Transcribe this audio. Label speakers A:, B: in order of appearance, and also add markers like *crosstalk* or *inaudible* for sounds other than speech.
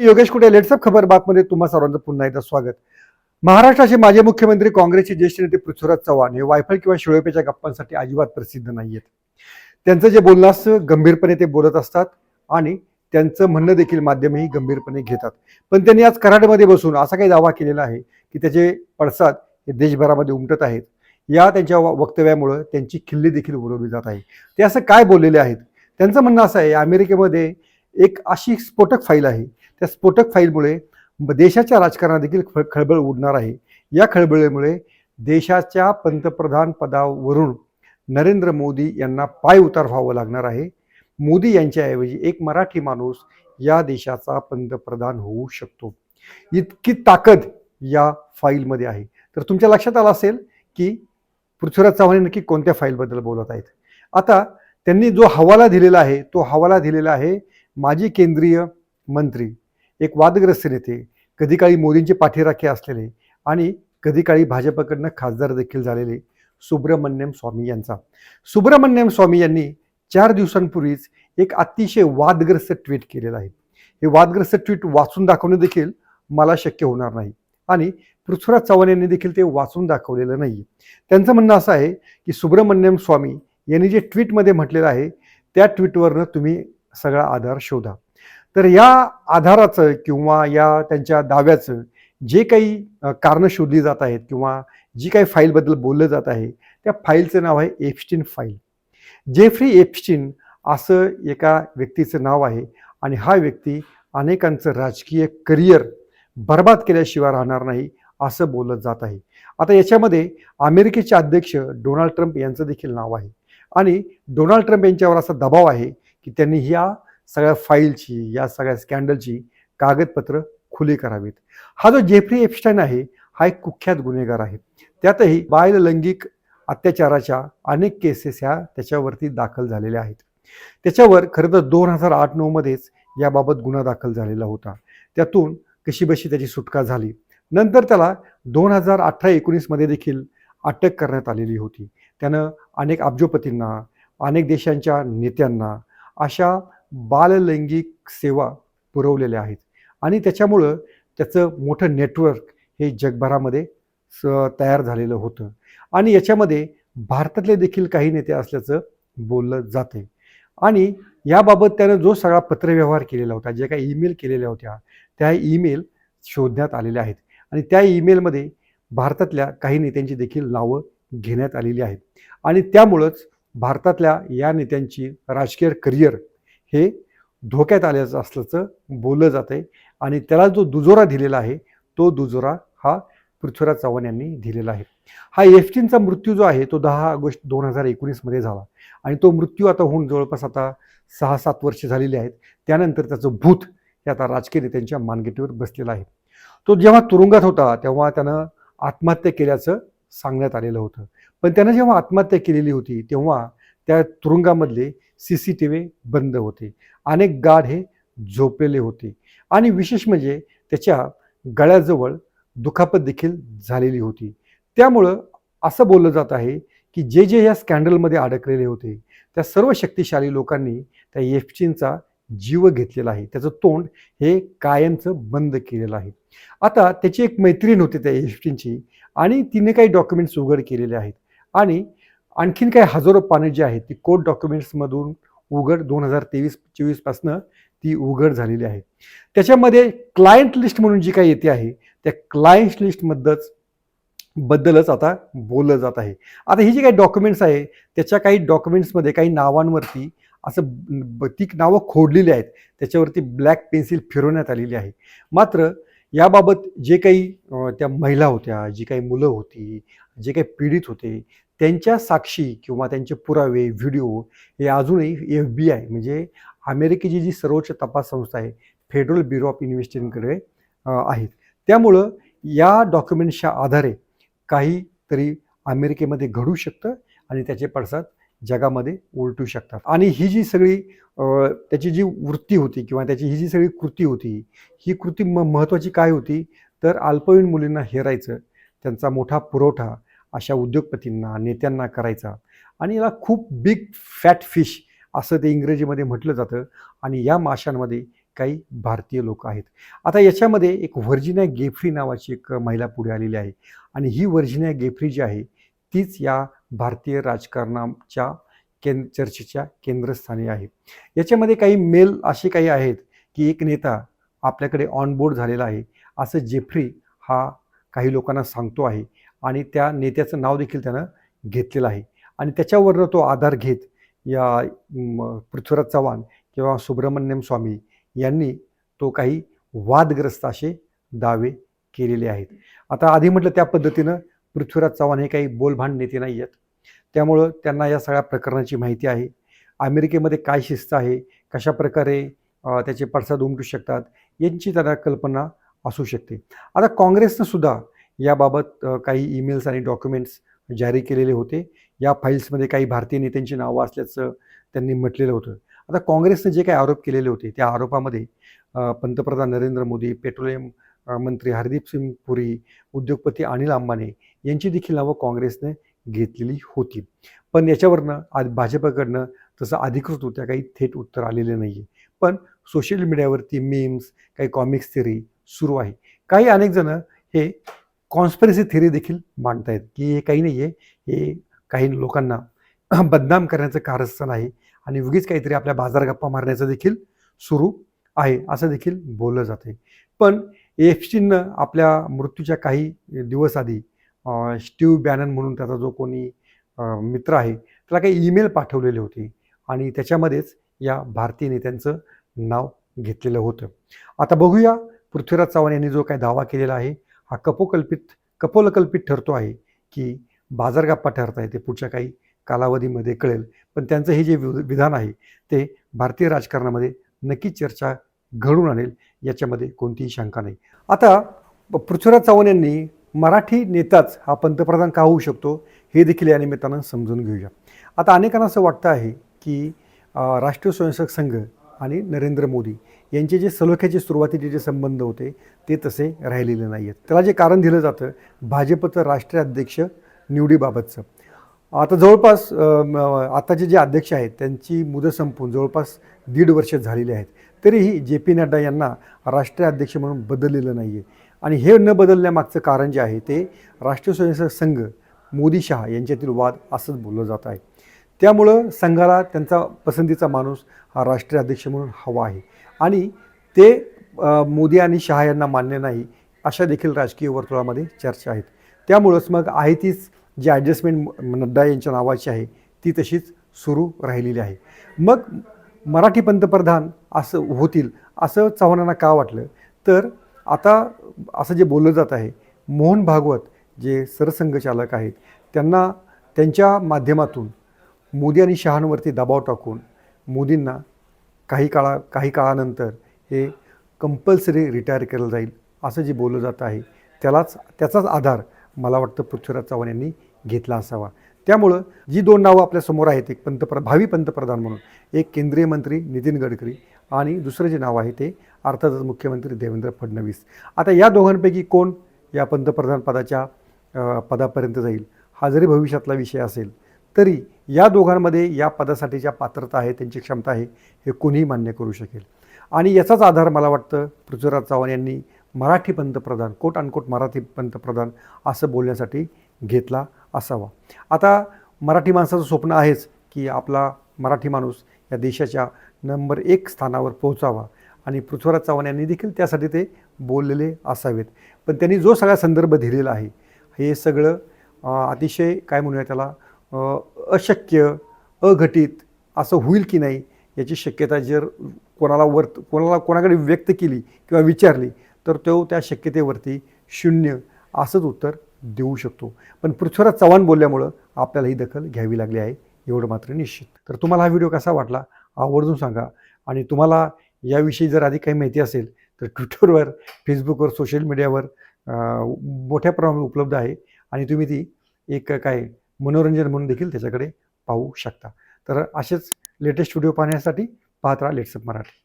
A: योगेश कुटे लेट्सअप खबर बातमध्ये तुम्हा सर्वांचं पुन्हा एकदा स्वागत. महाराष्ट्राचे माजी मुख्यमंत्री काँग्रेसचे ज्येष्ठ नेते पृथ्वीराज चव्हाण हे वायफळ किंवा शिळोपेच्या गप्पांसाठी अजिबात प्रसिद्ध नाहीयेत. त्यांचं जे बोलणं असतं गंभीरपणे ते बोलत असतात आणि त्यांचं म्हणणं देखील माध्यमही गंभीरपणे घेतात. पण त्यांनी आज कराडमध्ये बसून असा काही दावा केलेला आहे की त्याचे पडसाद हे देशभरामध्ये उमटत आहेत. या त्यांच्या व- वक्तव्यामुळं त्यांची खिल्ली देखील उडवली जात आहे. ते असं काय बोललेले आहेत? त्यांचं म्हणणं असं आहे अमेरिकेमध्ये एक अशी स्फोटक फाईल आहे त्या स्फोटक फाईलमुळे देशाच्या राजकारणात देखील खळबळ उडणार आहे. या खळबळीमुळे देशाच्या पंतप्रधान पदावरून नरेंद्र मोदी यांना पाय उतार व्हावं लागणार आहे. मोदी यांच्याऐवजी एक मराठी माणूस या देशाचा पंतप्रधान होऊ शकतो. इतकी ताकद या फाईलमध्ये आहे. तर तुमच्या लक्षात आलं असेल की पृथ्वीराज चव्हाण नक्की कोणत्या फाईलबद्दल बोलत आहेत? आता त्यांनी जो हवाला दिलेला आहे तो हवाला दिलेला आहे माजी केंद्रीय मंत्री एक वादग्रस्त नेते कधी काळी मोदींचे पाठीराखे असलेले आणि कधी काळी भाजपकडनं खासदार देखील झालेले सुब्रमण्यम स्वामी यांचा. सुब्रमण्यम स्वामी यांनी चार दिवसांपूर्वीच एक अतिशय वादग्रस्त ट्विट केलेलं आहे. हे वादग्रस्त ट्विट वाचून दाखवणं देखील मला शक्य होणार नाही आणि पृथ्वीराज चव्हाण यांनी देखील ते वाचून दाखवलेलं नाही त्यांचं म्हणणं असं आहे की सुब्रमण्यम स्वामी यांनी जे ट्विटमध्ये म्हटलेलं आहे त्या ट्विटवरनं तुम्ही सगळा आधार शोधा. तर या आधाराचं किंवा या त्यांच्या दाव्याचं जे काही कारणं शोधली जात आहेत किंवा जी काही फाईलबद्दल बोललं जात आहे त्या फाईलचं नाव आहे एफस्टीन फाईल जेफ्री एफस्टीन असं एका व्यक्तीचं नाव आहे आणि हा व्यक्ती अनेकांचं राजकीय करिअर बर्बाद केल्याशिवाय राहणार नाही असं बोलत जात आहे. आता याच्यामध्ये अमेरिकेचे अध्यक्ष डोनाल्ड ट्रम्प यांचं देखील नाव आहे आणि डोनाल्ड ट्रम्प यांच्यावर असा दबाव आहे की त्यांनी ह्या सगळ्या फाईलची या सगळ्या स्कॅन्डलची कागदपत्र खुली करावीत. हा जो जेफ्री एफस्टाईन आहे हा एक कुख्यात गुन्हेगार आहे. त्यातही बाल लैंगिक अत्याचाराच्या अनेक केसेस ह्या त्याच्यावरती दाखल झालेल्या आहेत. त्याच्यावर खरं तर दोन हजार आठ नऊमध्येच याबाबत गुन्हा दाखल झालेला होता. त्यातून कशीबशी त्याची सुटका झाली. नंतर त्याला दोन हजार अठरा एकोणीसमध्ये देखील अटक करण्यात आलेली होती. त्यानं अनेक अब्जोपतींना अनेक देशांच्या नेत्यांना अशा बाललैंगिक सेवा पुरवलेल्या आहेत. आणि त्याच्यामुळं त्याचं मोठं नेटवर्क हे जगभरामध्ये स तयार झालेलं होतं. आणि याच्यामध्ये भारतातले देखील काही नेते असल्याचं बोललं जाते आणि याबाबत त्यानं जो सगळा पत्रव्यवहार केलेला होता जे काही ईमेल केलेल्या होत्या त्या ईमेल शोधण्यात आलेल्या आहेत. आणि त्या ईमेलमध्ये भारतातल्या काही नेत्यांची देखील नावं घेण्यात आलेली आहेत. आणि त्यामुळंच भारतातल्या या नेत्यांची राजकीय करिअर हे धोक्यात आल्याचं असल्याचं बोललं जातं आहे आणि त्याला जो दुजोरा दिलेला आहे तो दुजोरा हा पृथ्वीराज चव्हाण यांनी दिलेला आहे. हा एफटीनचा मृत्यू जो आहे तो दहा ऑगस्ट दोन हजार एकोणीसमध्ये झाला. आणि तो मृत्यू आता होऊन जवळपास आता सहा सात वर्ष झालेली आहेत. त्यानंतर त्याचं भूत हे आता राजकीय नेत्यांच्या मानगेटीवर बसलेलं आहे. तो जेव्हा तुरुंगात होता तेव्हा त्यानं आत्महत्या केल्याचं सांगण्यात आलेलं होतं. पण त्यानं जेव्हा आत्महत्या केलेली होती तेव्हा त्या तुरुंगामधले सी सी टी व्ही बंद होते. अनेक गार्ड हे झोपलेले होते. आणि विशेष म्हणजे त्याच्या गळ्याजवळ दुखापत देखील झालेली होती. त्यामुळं असं बोललं जात आहे की जे जे या स्कॅन्डलमध्ये अडकलेले होते त्या सर्व शक्तिशाली लोकांनी त्या एफचीनचा जीव घेतलेला आहे. त्याचं तोंड हे कायमचं बंद केलेलं आहे. आता त्याची एक मैत्रीण होती त्या एफटीनची आणि तिने काही डॉक्युमेंट्स उघड केलेले आहेत. आणि आणखीन काही हजारो पानं जी आहेत ती कोर्ट डॉक्युमेंट्समधून उघड दोन हजार तेवीस चोवीसपासनं ती उघड झालेली आहे. त्याच्यामध्ये क्लायंट लिस्ट म्हणून जी काही येते आहे त्या क्लायंट लिस्टमध्येच बद्दलच आता बोललं जात आहे. आता ही जी काही डॉक्युमेंट्स आहे त्याच्या काही डॉक्युमेंट्समध्ये काही नावांवरती असं ती नावं खोडलेली आहेत. त्याच्यावरती ब्लॅक पेन्सिल फिरवण्यात आलेली आहे. मात्र याबाबत जे काही त्या महिला होत्या जी काही मुलं होती जे काही पीडित होते त्यांच्या साक्षी किंवा त्यांचे पुरावे व्हिडिओ हे अजूनही एफ बी आय म्हणजे अमेरिकेची जी सर्वोच्च तपास संस्था आहे फेडरल ब्युरो ऑफ इन्व्हेस्टिगेशनकडे आहेत. त्यामुळं या डॉक्युमेंट्सच्या आधारे काहीतरी अमेरिकेमध्ये घडू शकतं आणि त्याचे पडसाद जगामध्ये उलटू शकतात. आणि ही जी सगळी त्याची जी वृत्ती होती किंवा त्याची ही जी सगळी कृती होती ही कृती म महत्त्वाची काय होती? तर अल्पवयीन मुलींना हेरायचं त्यांचा मोठा पुरवठा अशा उद्योगपतींना नेत्यांना करायचा. आणि याला खूप बिग फॅट फिश असं ते इंग्रजीमध्ये म्हटलं जातं. आणि या माशांमध्ये काही भारतीय लोक आहेत. आता याच्यामध्ये एक व्हर्जिनिया गेफ्री नावाची एक महिला पुढे आलेली आहे. आणि ही व्हर्जिनिया गेफ्री जी आहे तीच या भारतीय राजकारणाच्या केंद्र चर्चेच्या केंद्रस्थानी आहे. याच्यामध्ये काही मेल असे काही आहेत की एक नेता आपल्याकडे ऑनबोर्ड झालेला आहे. असं जेफ्री हा काही लोकांना सांगतो आहे. आणि त्या नेत्याचं नाव देखील त्यानं घेतलेलं आहे. आणि त्याच्यावरनं तो आधार घेत या पृथ्वीराज चव्हाण किंवा सुब्रमण्यम स्वामी यांनी तो काही वादग्रस्त असे दावे केलेले आहेत. आता आधी म्हटलं त्या पद्धतीनं पृथ्वीराज चव्हाण हे काही बोलभांड नेते नाही आहेत. त्यामुळं त्यांना या सगळ्या प्रकरणाची माहिती आहे. अमेरिकेमध्ये काय शिस्त आहे? कशा प्रकारे त्याचे पडसाद उमटू शकतात? यांची त्यांना कल्पना असू शकते. आता काँग्रेसनं सुद्धा याबाबत काही ईमेल्स आणि डॉक्युमेंट्स जारी केलेले होते. या फाईल्समध्ये काही भारतीय नेत्यांची नावं असल्याचं त्यांनी म्हटलेलं होतं. आता काँग्रेसनं जे काही आरोप केलेले होते त्या आरोपामध्ये पंतप्रधान नरेंद्र मोदी पेट्रोलियम मंत्री हरदीप सिंग पुरी उद्योगपती अनिल अंबानी यांची देखील नावं काँग्रेसने घेतलेली होती. पण याच्यावरनं आज भाजपकडनं तसं अधिकृत होत्या काही थेट उत्तर आलेले नाही आहे पण सोशल मीडियावरती मीम्स काही कॉमिक्स थिअरी सुरू आहे. काही अनेक जण हे कॉन्स्पिरसी थिअरी देखील मांडतायत की हे काही नाही आहे हे काही लोकांना *clears throat* बदनाम करण्याचं कारस्थान आहे आणि उगीच काहीतरी आपल्या बाजार गप्पा मारण्याचं देखील सुरू आहे असं देखील बोललं जाते पण एफस्टीननं आपल्या मृत्यूच्या काही दिवस आधी स्टीव बॅनन म्हणून त्याचा जो कोणी मित्र आहे त्याला काही ईमेल पाठवलेले होते आणि त्याच्यामध्येच या भारतीय नेत्यांचं नाव घेतलेलं होतं. आता बघूया पृथ्वीराज चव्हाण यांनी जो काही दावा केलेला आहे हा कपोकल्पित कपोलकल्पित ठरतो आहे की बाजारगप्पा ठरत आहे ते पुढच्या काही कालावधीमध्ये कळेल. पण त्यांचं हे जे विधान आहे ते भारतीय राजकारणामध्ये नक्की चर्चा घडून आणेल याच्यामध्ये कोणतीही शंका नाही. आता पृथ्वीराज चव्हाण यांनी मराठी नेताच हा पंतप्रधान का होऊ शकतो हे देखील या निमित्तानं समजून घेऊया. आता अनेकांना असं वाटतं आहे की राष्ट्रीय स्वयंसेवक संघ आणि नरेंद्र मोदी यांचे जे सलोख्याचे सुरुवातीचे जे संबंध होते ते तसे राहिलेले नाही आहेत त्याला जे कारण दिलं जातं भाजपचं राष्ट्रीय अध्यक्ष निवडीबाबतचं. आता जवळपास आताचे जे अध्यक्ष आहेत त्यांची मुदत संपून जवळपास दीड वर्ष झालेली आहेत. तरीही जे पी नड्डा यांना राष्ट्रीय अध्यक्ष म्हणून बदललेलं नाही आहे आणि हे न बदलण्यामागचं कारण जे आहे ते राष्ट्रीय स्वयंसेवक संघ मोदी शहा यांच्यातील वाद असंच बोललं जात आहे. त्यामुळं संघाला त्यांचा पसंतीचा माणूस हा राष्ट्रीय अध्यक्ष म्हणून हवा आहे. आणि ते मोदी आणि शहा यांना मान्य नाही अशा देखील राजकीय वर्तुळामध्ये चर्चा आहेत. त्यामुळंच मग आहे तीच जी ॲडजस्टमेंट नड्डा यांच्या नावाची आहे ती तशीच सुरू राहिलेली आहे. मग मराठी पंतप्रधान असं होतील असं चव्हाणांना का वाटलं? तर आता असं जे बोललं जात आहे मोहन भागवत जे सरसंघचालक आहेत त्यांना त्यांच्या माध्यमातून मोदी आणि शहांवरती दबाव टाकून मोदींना काही काळा काही काळानंतर हे कंपल्सरी रिटायर केलं जाईल असं जे बोललं जात आहे त्यालाच त्याचाच आधार मला वाटतं पृथ्वीराज चव्हाण यांनी घेतला असावा. त्यामुळं जी दोन नावं आपल्यासमोर आहेत एक पंतप्र भावी पंतप्रधान म्हणून एक केंद्रीय मंत्री नितीन गडकरी आणि दुसरं जे नाव आहे ते अर्थातच मुख्यमंत्री देवेंद्र फडणवीस. आता या दोघांपैकी कोण या पंतप्रधान पदाच्या पदापर्यंत जाईल हा जरी भविष्यातला विषय असेल तरी या दोघांमध्ये या पदासाठी ज्या पात्रता आहे त्यांची क्षमता आहे हे कोणीही मान्य करू शकेल. आणि याचाच आधार मला वाटतं पृथ्वीराज चव्हाण यांनी मराठी पंतप्रधान कोट अनकोट मराठी पंतप्रधान असं बोलण्यासाठी घेतला असावा. आता मराठी माणसाचं स्वप्न आहेच की आपला मराठी माणूस या देशाच्या नंबर एक स्थानावर पोहोचावा. आणि पृथ्वीराज चव्हाण यांनी देखील त्यासाठी ते बोललेले असावेत. पण त्यांनी जो सगळा संदर्भ दिलेला आहे हे सगळं अतिशय काय म्हणूया त्याला अशक्य अघटित असं होईल की नाही याची शक्यता जर कोणाला वर्त कोणाला कोणाकडे व्यक्त केली किंवा विचारली तर तो त्या शक्यतेवरती शून्य असंच उत्तर देऊ शकतो. पण पृथ्वीराज चव्हाण बोलल्यामुळं आपल्याला ही दखल घ्यावी लागली आहे एवढं मात्र निश्चित. तर तुम्हाला हा व्हिडिओ कसा वाटला आवर्जून सांगा. आणि तुम्हाला याविषयी जर अधिक काही माहिती असेल तर ट्विटरवर फेसबुकवर सोशल मीडियावर मोठ्या प्रमाणात उपलब्ध आहे. आणि तुम्ही ती एक काय मनोरंजन म्हणून देखील त्याच्याकडे पाहू शकता. तर असेच लेटेस्ट व्हिडिओ पाहण्यासाठी पाहत राहा लेट्सअप मराठी.